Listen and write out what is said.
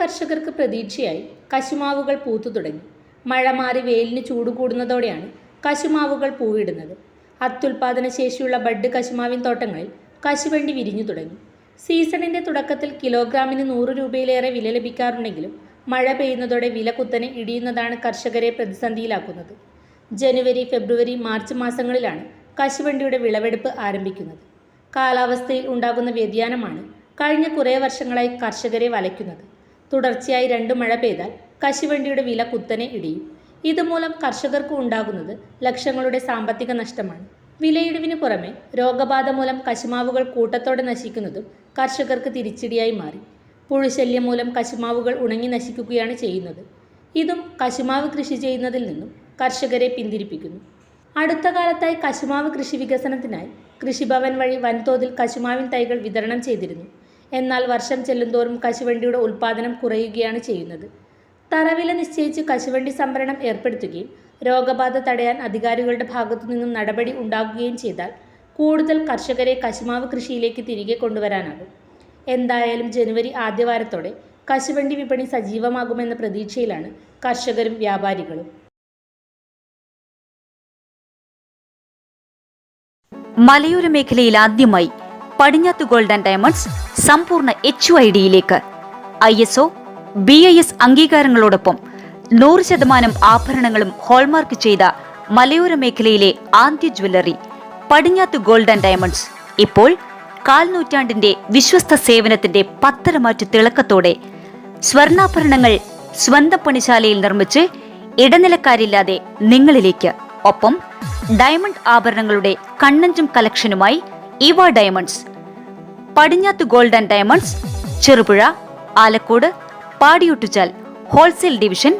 കർഷകർക്ക് പ്രതീക്ഷയായി കശുമാവുകൾ പൂത്തു തുടങ്ങി. മഴ മാറി വെയിലിന് ചൂട് കൂടുന്നതോടെയാണ് കശുമാവുകൾ പൂവിടുന്നത്. അത്യുൽപാദന ശേഷിയുള്ള ബഡ് കശുമാവിൻ തോട്ടങ്ങളിൽ കശുവണ്ടി വിരിഞ്ഞു തുടങ്ങി. സീസണിന്റെ തുടക്കത്തിൽ കിലോഗ്രാമിന് നൂറ് രൂപയിലേറെ വില ലഭിക്കാറുണ്ടെങ്കിലും മഴ പെയ്യുന്നതോടെ വില കുത്തനെ ഇടിയുന്നതാണ് കർഷകരെ പ്രതിസന്ധിയിലാക്കുന്നത്. ജനുവരി ഫെബ്രുവരി മാർച്ച് മാസങ്ങളിലാണ് കശുവണ്ടിയുടെ വിളവെടുപ്പ് ആരംഭിക്കുന്നത്. കാലാവസ്ഥയിൽ ഉണ്ടാകുന്ന വ്യതിയാനമാണ് കഴിഞ്ഞ കുറേ വർഷങ്ങളായി കർഷകരെ വലയ്ക്കുന്നത്. തുടർച്ചയായി രണ്ട് മഴ പെയ്താൽ കശുവണ്ടിയുടെ വില കുത്തനെ ഇടിയും. ഇതുമൂലം കർഷകർക്ക് ഉണ്ടാകുന്നത് ലക്ഷങ്ങളുടെ സാമ്പത്തിക നഷ്ടമാണ്. വിലയിടിവിന് പുറമെ രോഗബാധ മൂലം കശുമാവുകൾ കൂട്ടത്തോടെ നശിക്കുന്നതും കർഷകർക്ക് തിരിച്ചടിയായി മാറി. പുഴുശല്യം മൂലം കശുമാവുകൾ ഉണങ്ങി നശിക്കുകയാണ് ചെയ്യുന്നത്. ഇതും കശുമാവ് കൃഷി ചെയ്യുന്നതിൽ നിന്നും കർഷകരെ പിന്തിരിപ്പിക്കുന്നു. അടുത്ത കാലത്തായി കശുമാവ് കൃഷി വികസനത്തിനായി കൃഷിഭവൻ വഴി വൻതോതിൽ കശുമാവിൻ തൈകൾ വിതരണം ചെയ്തിരുന്നു. എന്നാൽ വർഷം ചെല്ലുന്തോറും കശുവണ്ടിയുടെ ഉൽപ്പാദനം കുറയുകയാണ് ചെയ്യുന്നത്. തറവില നിശ്ചയിച്ച് കശുവണ്ടി സംഭരണം ഏർപ്പെടുത്തുകയും രോഗബാധ തടയാൻ അധികാരികളുടെ ഭാഗത്തു നിന്നും നടപടി ഉണ്ടാകുകയും ചെയ്താൽ കൂടുതൽ കർഷകരെ കശുമാവ് കൃഷിയിലേക്ക് തിരികെ കൊണ്ടുവരാനാകും. എന്തായാലും ജനുവരി ആദ്യവാരത്തോടെ കശുവണ്ടി വിപണി സജീവമാകുമെന്ന പ്രതീക്ഷയിലാണ് കർഷകരും വ്യാപാരികളും. മലയോര മേഖലയിൽ ആദ്യമായി പടിഞ്ഞാത്ത് ഗോൾഡ് ആൻഡ് ഡയമണ്ട്സ് സമ്പൂർണ എച്ച് ഐ ഡിയിലേക്ക് I S O B I S അംഗീകാരങ്ങളോടൊപ്പം നൂറ് ശതമാനം ആഭരണങ്ങളും ഹോൾമാർക്ക് ചെയ്ത മലയോര മേഖലയിലെ ആദ്യ jewellery Padinjath gold and diamonds. ഇപ്പോൾ കാൽനൂറ്റാണ്ടിന്റെ വിശ്വസ്ത സേവനത്തിന്റെ പത്തരമാറ്റു തിളക്കത്തോടെ സ്വർണാഭരണങ്ങൾ സ്വന്തം പണിശാലയിൽ നിർമ്മിച്ച് ഇടനിലക്കാരില്ലാതെ നിങ്ങളിലേക്ക്. ഒപ്പം ഡയമണ്ട് ആഭരണങ്ങളുടെ കണ്ണഞ്ചും കളക്ഷനുമായി ഇവ diamonds. Padinjath gold and diamonds Cherupuzha Alakode Padiyottuchal wholesale division